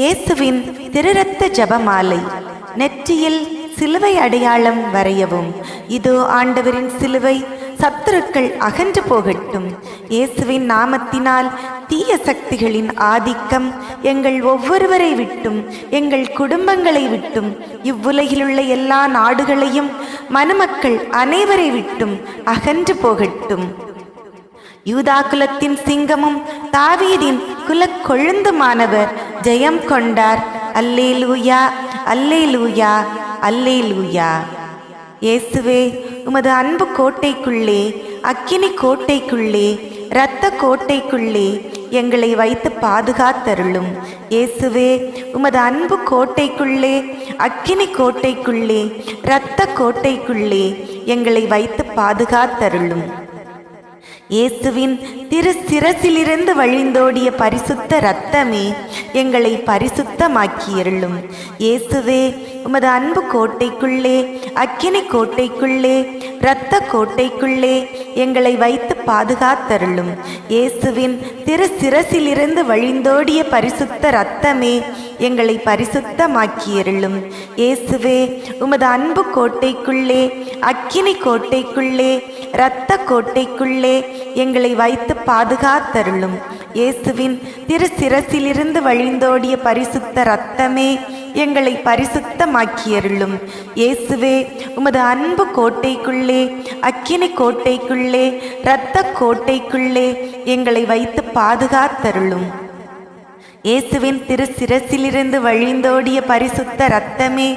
இயேசுவின் திருரத்த ஜபமாலை நெற்றியில் சிலுவை அடையாளம் வரையவும். இதோ ஆண்டவரின் சிலுவை சத்துருக்கள் அகன்று போகட்டும். இயேசுவின் நாமத்தினால் தீய சக்திகளின் ஆதிக்கம் எங்கள் ஒவ்வொருவரை விட்டும் எங்கள் குடும்பங்களை விட்டும் இவ்வுலகிலுள்ள எல்லா நாடுகளையும் மணமக்கள் அனைவரை விட்டும் அகன்று போகட்டும். யூதா குலத்தின் சிங்கமும் தாவீதின் குலக் கொழுந்துமானவர் ஜெயம் கொண்டார். அல்லே லூயா அல்லே லூயா அல்லே லூயா இயேசுவே உமது அன்பு கோட்டைக்குள்ளே அக்கினி கோட்டைக்குள்ளே இரத்த கோட்டைக்குள்ளே எங்களை வைத்து பாதுகாத்தருளும். இயேசுவே உமது அன்பு கோட்டைக்குள்ளே அக்கினி கோட்டைக்குள்ளே இரத்த கோட்டைக்குள்ளே எங்களை வைத்து பாதுகாத்தருளும். இயேசுவின் திரு சிரசிலிருந்து வழிந்தோடிய பரிசுத்த இரத்தமே எங்களை பரிசுத்தமாக்கியருளும். இயேசுவே உமது அன்பு கோட்டைக்குள்ளே அக்கினி கோட்டைக்குள்ளே இரத்த கோட்டைக்குள்ளே எங்களை வைத்து பாதுகாத்தருளும். இயேசுவின் திரு சிரசிலிருந்து வழிந்தோடிய பரிசுத்த இரத்தமே எங்களை பரிசுத்தமாக்கியருளும். இயேசுவே உமது அன்பு கோட்டைக்குள்ளே அக்கினி கோட்டைக்குள்ளே இரத்த கோட்டைக்குள்ளே எங்களை வைத்து பாதுகாத்தருளும். இயேசுவின் திரு சிரசிலிருந்து வழிந்தோடிய பரிசுத்த இரத்தமே எங்களை பரிசுத்தமாக்கியருளும். இயேசுவே உமது அன்பு கோட்டைக்குள்ளே அக்கினி கோட்டைக்குள்ளே இரத்த கோட்டைக்குள்ளே எங்களை வைத்து பாதுகாத்தருளும். இயேசுவின் திரு சிரசிலிருந்து வழிந்தோடிய பரிசுத்த இரத்தமே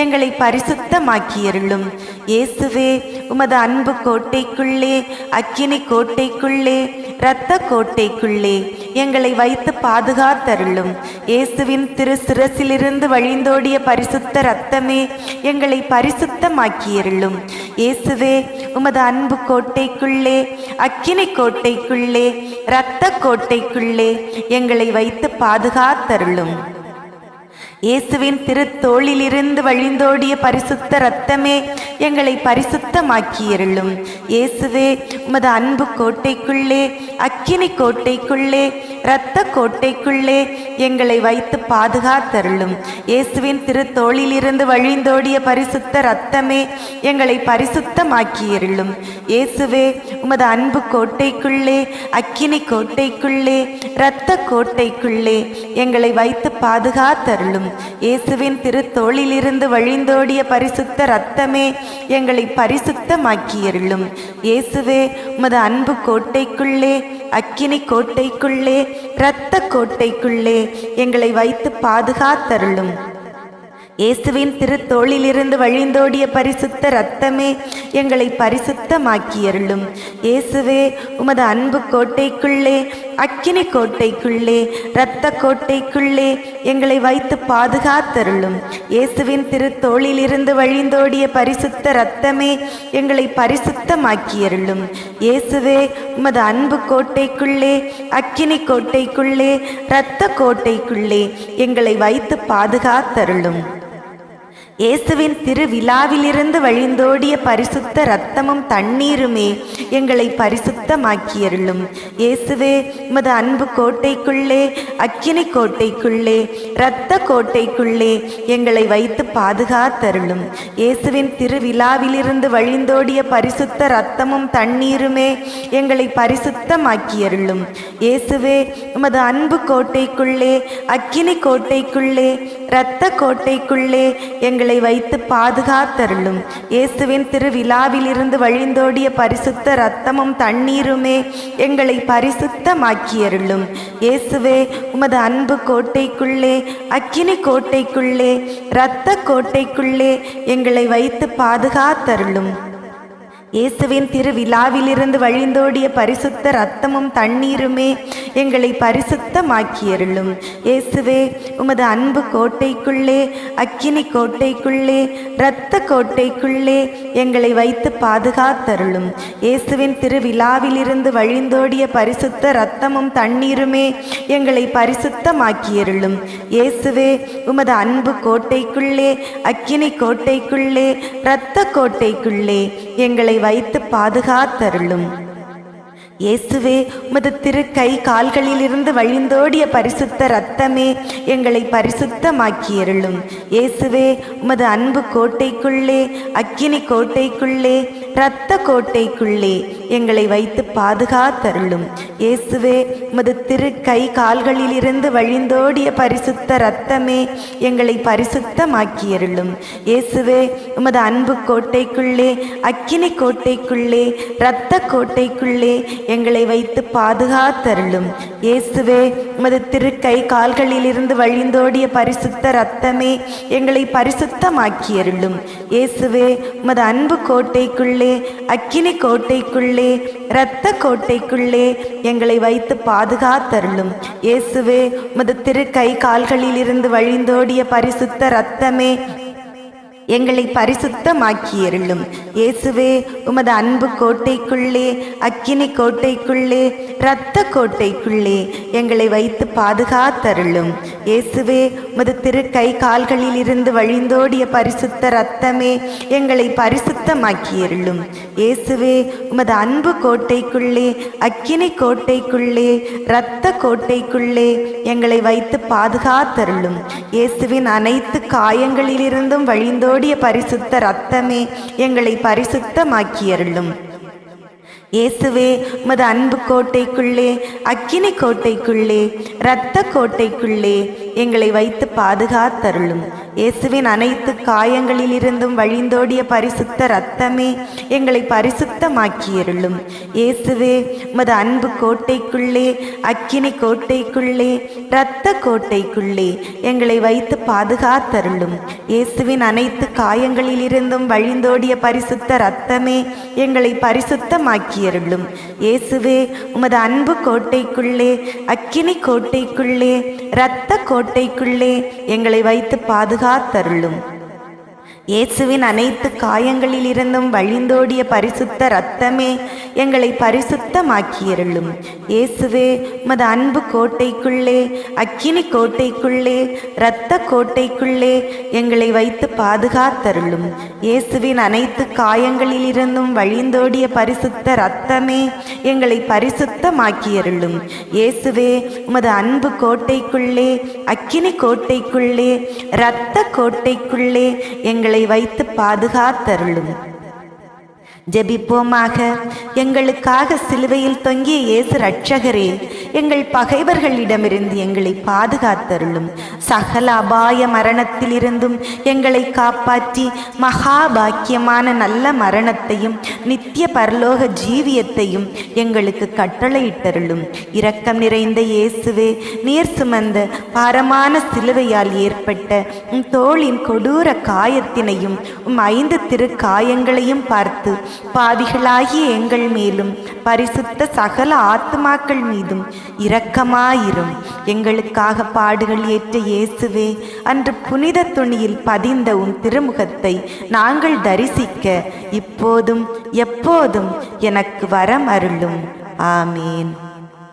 எங்களை பரிசுத்தமாக்கியருளும். இயேசுவே உமது அன்பு கோட்டைக்குள்ளே அக்கினி கோட்டைக்குள்ளே இரத்த கோட்டைக்குள்ளே எங்களை வைத்து பாதுகாத்தருளும். இயேசுவின் திரு சிரசிலிருந்து வழிந்தோடிய பரிசுத்த இரத்தமே எங்களை பரிசுத்தமாக்கியருளும். இயேசுவே உமது அன்பு கோட்டைக்குள்ளே அக்கினி கோட்டைக்குள்ளே இரத்த கோட்டைக்குள்ளே எங்களை வைத்து பாதுகாத்தருளும். இயேசுவின் திருத்தோளிலிருந்து வழிந்தோடிய பரிசுத்த இரத்தமே எங்களை பரிசுத்தமாக்கியருளும். இயேசுவே உமது அன்பு கோட்டைக்குள்ளே அக்கினி கோட்டைக்குள்ளே இரத்த கோட்டைக்குள்ளே எங்களை வைத்து பாதுகாத்தருளும். இயேசுவின் திருத்தோளிலிருந்து வழிந்தோடிய பரிசுத்த இரத்தமே எங்களை பரிசுத்தமாக்கியருளும். இயேசுவே உமது அன்பு கோட்டைக்குள்ளே அக்கினி கோட்டைக்குள்ளே இரத்த கோட்டைக்குள்ளே எங்களை வைத்து பாதுகாத்தருளும். இயேசுவின் திருத்தோளிலிருந்து வழிந்தோடிய பரிசுத்த இரத்தமே எங்களை பரிசுத்தமாக்கியருளும். இயேசுவே உமது அன்பு கோட்டைக்குள்ளே அக்கினி கோட்டைக்குள்ளே இரத்த கோட்டைக்குள்ளே எங்களை வைத்து பாதுகாத்தருளும். இயேசுவின் திருத்தோளிலிருந்து வழிந்தோடிய பரிசுத்த இரத்தமே எங்களை பரிசுத்தமாக்கியருளும். இயேசுவே உமது அன்பு கோட்டைக்குள்ளே அக்கினி கோட்டைக்குள்ளே இரத்த கோட்டைக்குள்ளே எங்களை வைத்து பாதுகாத்தருளும். இயேசுவின் திருத்தோளிலிருந்து வழிந்தோடிய பரிசுத்த இரத்தமே எங்களை பரிசுத்தமாக்கியருளும். இயேசுவே உமது அன்பு கோட்டைக்குள்ளே அக்கினி கோட்டைக்குள்ளே இரத்த கோட்டைக்குள்ளே எங்களை வைத்து பாதுகாத்தருளும். இயேசுவின் திருவிழாவிலிருந்து வழிந்தோடிய பரிசுத்த இரத்தமும் தண்ணீருமே எங்களை பரிசுத்தமாக்கியருளும். இயேசுவே உமது அன்பு கோட்டைக்குள்ளே அக்கினி கோட்டைக்குள்ளே இரத்த கோட்டைக்குள்ளே எங்களை வைத்து பாதுகாத்தருளும். இயேசுவின் திருவிழாவிலிருந்து வழிந்தோடிய பரிசுத்த இரத்தமும் தண்ணீருமே எங்களை பரிசுத்தமாக்கியருளும். இயேசுவே உமது அன்பு கோட்டைக்குள்ளே அக்கினி கோட்டைக்குள்ளே இரத்த கோட்டைக்குள்ளே எங்களை வைத்து பாதுகாத்தருளும். இயேசுவின் திருவிழாவிலிருந்து வழிந்தோடிய பரிசுத்த இரத்தமும் தண்ணீருமே எங்களை பரிசுத்தமாக்கியருளும். இயேசுவே உமது அன்பு கோட்டைக்குள்ளே அக்கினி கோட்டைக்குள்ளே இரத்த கோட்டைக்குள்ளே எங்களை வைத்து பாதுகாத்தருளும். இயேசுவின் திருவிழாவிலிருந்து வழிந்தோடிய பரிசுத்த இரத்தமும் தண்ணீருமே எங்களை பரிசுத்தமாக்கியருளும். இயேசுவே உமது அன்பு கோட்டைக்குள்ளே அக்கினி கோட்டைக்குள்ளே இரத்த கோட்டைக்குள்ளே எங்களை வைத்து பாதுகாத்தருளும். இயேசுவின் திருவிழாவிலிருந்து வழிந்தோடிய பரிசுத்த இரத்தமும் தண்ணீருமே எங்களை பரிசுத்தமாக்கியருளும். இயேசுவே உமது அன்பு கோட்டைக்குள்ளே அக்கினி கோட்டைக்குள்ளே இரத்த கோட்டைக்குள்ளே எங்களை வைத்து பாதுகாத்தருளும். இயேசுவே உமது திரு கை கால்களிலிருந்து வழிந்தோடிய பரிசுத்த ரத்தமே எங்களை பரிசுத்தமாக்கியருளும். இயேசுவே உமது அன்பு கோட்டைக்குள்ளே அக்கினி கோட்டைக்குள்ளே இரத்த கோட்டைக்குள்ளே எங்களை வைத்து பாதுகாத்தருளும். இயேசுவே உமது திரு கை கால்களிலிருந்து வழிந்தோடிய பரிசுத்த ரத்தமே எங்களை பரிசுத்தமாக்கியருளும். இயேசுவே உமது அன்பு கோட்டைக்குள்ளே அக்கினி கோட்டைக்குள்ளே இரத்த கோட்டைக்குள்ளே எங்களை வைத்து பாதுகாத்தருளும். இயேசுவே உமது திருக்கை கால்களிலிருந்து வழிந்தோடிய பரிசுத்த ரத்தமே எங்களை பரிசுத்தமாக்கியருளும். இயேசுவே உமது அன்பு கோட்டைக்குள்ளே அக்கினி கோட்டைக்குள்ளே இரத்த கோட்டைக்குள்ளே எங்களை வைத்து பாதுகாத்தருளும். இயேசுவே உமது திருக்கை கால்களிலிருந்து வழிந்தோடிய பரிசுத்த ரத்தமே எங்களை பரிசுத்தமாக்கியருளும். இயேசுவே உமது அன்பு கோட்டைக்குள்ளே அக்கினி கோட்டைக்குள்ளே இரத்த கோட்டைக்குள்ளே எங்களை வைத்து பாதுகாத்தருளும். இயேசுவே உமது திரு கை கால்களில் இருந்து வழிந்தோடிய பரிசுத்த ரத்தமே எங்களை பரிசுத்தமாக்கியருளும். இயேசுவே உமது அன்பு கோட்டைக்குள்ளே அக்கினி கோட்டைக்குள்ளே இரத்த கோட்டைக்குள்ளே எங்களை வைத்து பாதுகாத்தருளும். இயேசுவின் அனைத்து காயங்களிலிருந்தும் வழிந்தோ ஓடிய பரிசுத்த ரத்தமே எங்களை பரிசுத்தமாக்கியருளும். இயேசுவே உமது அன்பு கோட்டைக்குள்ளே அக்கினி கோட்டைக்குள்ளே இரத்த கோட்டைக்குள்ளே எங்களை வைத்து பாதுகாத்தருளும். இயேசுவின் அனைத்து காயங்களிலிருந்தும் வழிந்தோடிய பரிசுத்த ரத்தமே எங்களை பரிசுத்தமாக்கியருளும். இயேசுவே உமது அன்பு கோட்டைக்குள்ளே அக்கினி கோட்டைக்குள்ளே இரத்த கோட்டைக்குள்ளே எங்களை வைத்து பாதுகாத்தருளும். இயேசுவின் அனைத்து காயங்களிலிருந்தும் வழிந்தோடிய பரிசுத்த ரத்தமே எங்களை பரிசுத்தமாக்கியருளும். இயேசுவே உமது அன்பு கோட்டைக்குள்ளே அக்கினி கோட்டைக்குள்ளே இரத்த கோட்டைக்குள்ளே எங்களை வைத்து பாதுகாத்தருளும். இயேசுவின் அனைத்து காயங்களிலிருந்தும் வழிந்தோடிய பரிசுத்த இரத்தமே எங்களை பரிசுத்தமாக்கியருளும். இயேசுவே உமது அன்பு கோட்டைக்குள்ளே அக்கினி கோட்டைக்குள்ளே இரத்த கோட்டைக்குள்ளே எங்களை வைத்து பாதுகாத்தருளும். இயேசுவின் அனைத்து காயங்களிலிருந்தும் வழிந்தோடிய பரிசுத்த இரத்தமே எங்களை பரிசுத்தமாக்கியருளும். இயேசுவே உமது அன்பு கோட்டைக்குள்ளே அக்கினி கோட்டைக்குள்ளே இரத்த கோட்டைக்குள்ளே எங்களை வைத்து பாதுகாத்தருளும். ஜெபிப்போமாக. எங்களுக்காக சிலுவையில் தொங்கிய இயேசு ரட்சகரே எங்கள் பகைவர்களிடமிருந்து எங்களை பாதுகாத்தருளும். சகல அபாய மரணத்திலிருந்தும் எங்களை காப்பாற்றி மகாபாக்கியமான நல்ல மரணத்தையும் நித்திய பரலோக ஜீவியத்தையும் எங்களுக்கு கட்டளையிட்டருளும். இரக்கம் நிறைந்த இயேசுவே நீர் சுமந்த பாரமான சிலுவையால் ஏற்பட்ட உம் தோளின் கொடூர காயத்தினையும் உம் ஐந்து திரு காயங்களையும் பார்த்து பாவிகளாகிய எங்கள் மேலும் பரிசுத்த சகல ஆத்மாக்கள் மீதும் இரக்கமாயிரும். எங்களுக்காக பாடுகள் ஏற்ற இயேசுவே அன்று புனித துணியில் பதிந்த உன் திருமுகத்தை நாங்கள் தரிசிக்க இப்போதும் எப்போதும் எனக்கு வரம் அருளும் ஆமேன்.